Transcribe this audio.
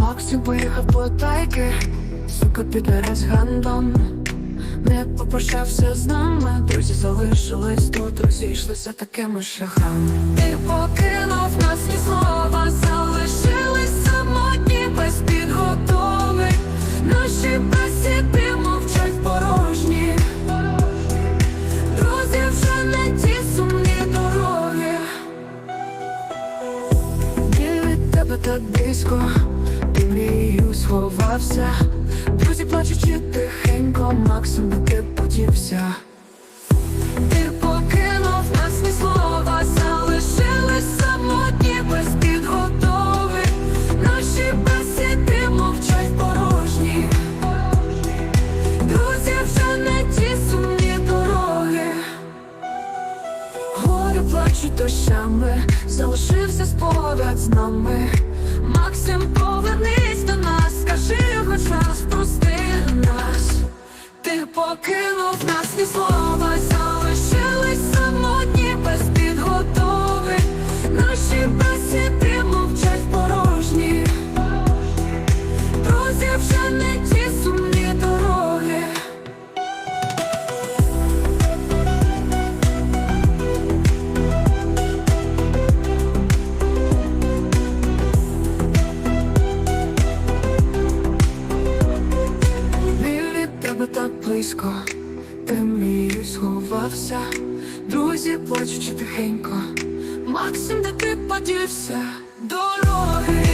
Максим поїхав по тайки, сука піде з гандом Не попрощався з нами, друзі залишились тут, розійшлися такими шляхами Ти покинув нас ні слова, залишились самотні без підготови Наші бесіди мовчать порожні. Друзі вже не ті сумні дороги. Від тебе так близько, мрію сховався. Друзі плачучи тихенько, Максим ти подівся. Ти покинув нас ні слова, залишились самотні без підготови. Наші бесіди мовчать порожні. Друзі вже не ті сумні дороги. Горю плачуть дощами, залишився спогад з нами. Раз, прости нас. Ти покинув нас близько, ти мрію сховався, друзі плачучи тихенько, Максим, де ти подівся, дороги.